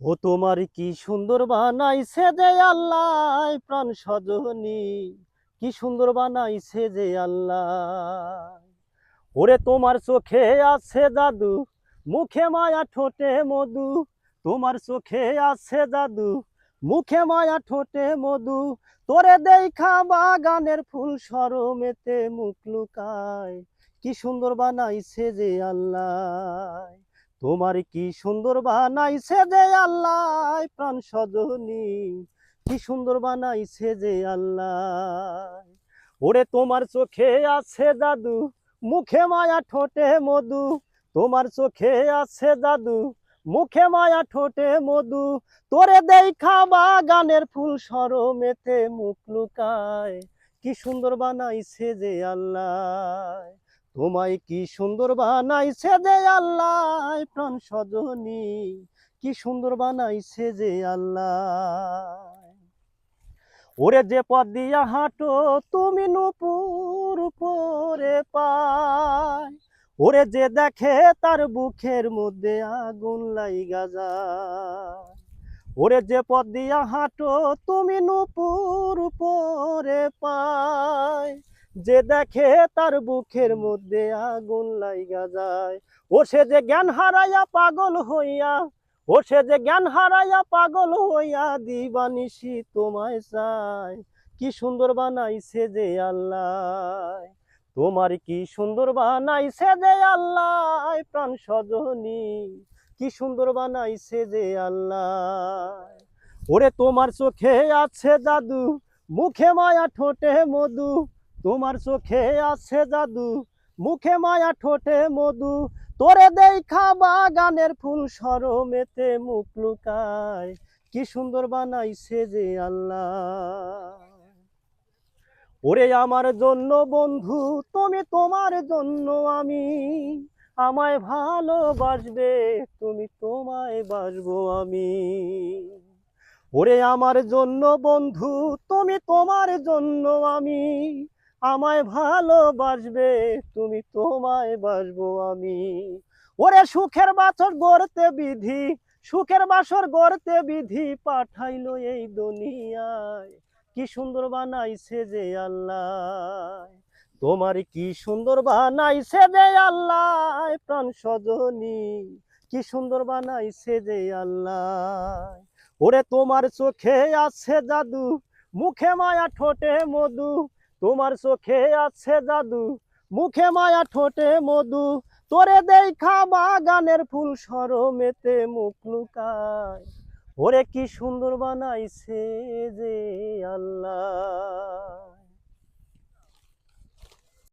ও তোমার কি সুন্দর বানাইছে যে আল্লাহ, প্রাণ সজনী। কি সুন্দর বানাইছে যে আল্লাহ। ওরে তোমার চোখে আছে দাদু মুখে মায়া ঠোঁটে মধু। তোমার চোখে আছে দাদু মুখে মায়া ঠোঁটে মধু। তোরে দেখা বাগানের ফুল সরমেতে মুখ লুকায়। কি সুন্দর বানাইছে যে আল্লাহ। তোমার কি সুন্দর বানাইছে যে আল্লাহ, প্রাণ সজনী। কি সুন্দর বানাইছে যে আল্লাহ। ওরে তোমার চোখে আছে দাদু মুখে মায়া ঠোঁটে মধু। তোমার চোখে আছে দাদু মুখে মায়া ঠোঁটে মধু। তোরে দেখা বাগানের ফুল সর সরমেতে মুখ লুকায়। কি সুন্দর বানাইছে যে আল্লাহ। তোমায় কি সুন্দর বানাইছে যে আল্লাহ প্রাণ সজনী? কি সুন্দর বানাইছে যে আল্লাহ? ওরে যে পথ দিয়া হাঁটো, তুমি নুপুর পরে পায়। ওরে যে দেখে, তার বুকের মধ্যে আগুন লাইগা যায়। ওরে যে পথ দিয়া হাঁটো, তুমি নুপুর পরে পায়। যে দেখে তার বুকের মধ্যে আগুন লাইগা যায়। ও সে যে জ্ঞান হারাইয়া পাগল হইয়া, ও সে যে জ্ঞান হারাইয়া পাগল হইয়া দিবানিশি তোমায় চায়। কি সুন্দর বানাইছে যে আল্লাহ, তোমার কি সুন্দর বানাইছে যে আল্লাহ, প্রাণ সজনী। কি সুন্দর বানাইছে যে আল্লাহ, ওরে তোমার চোখে আছে জাদু, মুখে মায়া ঠোঁটে মধু। তোমার চোখে আছে জাদু, মুখে মায়া, ঠোঁটে মধু। তোরে দেখা বাগানের ফুল সরমেতে মুখ লুকায়। কি সুন্দর বানাইছে যে আল্লাহ। ওরে আমার জন্য বন্ধু, তুমি তোমার জন্য আমি। আমায় ভালোবাসবে, তুমি তোমায় বাসবো আমি। ওরে আমার জন্য বন্ধু, তুমি তোমার জন্য আমি। আমায় ভালোবাসবে, তুমি তোমায় বাসবো আমি। ওরে সুখের বাছর গড়তে বিধি, সুখের বাসর গড়তে বিধি পাঠাইলো এই দুনিয়ায়। কি সুন্দর বানাইছে যে আল্লাহ। তোমার কি সুন্দর বানাইছে যে আল্লাহ, প্রাণ সজনী। কি সুন্দর বানাইছে যে আল্লাহ। ওরে তোমার চোখে আছে জাদু, মুখে মায়া ঠোঁটে মধু। তোমার চোখে আছে জাদু, মুখে মায়া, ঠোঁটে মধু। তোরে দেখা বাগানের ফুল সরমেতে মুখ লুকায়। ওরে কি সুন্দর বানাইছে যে আল্লাহ।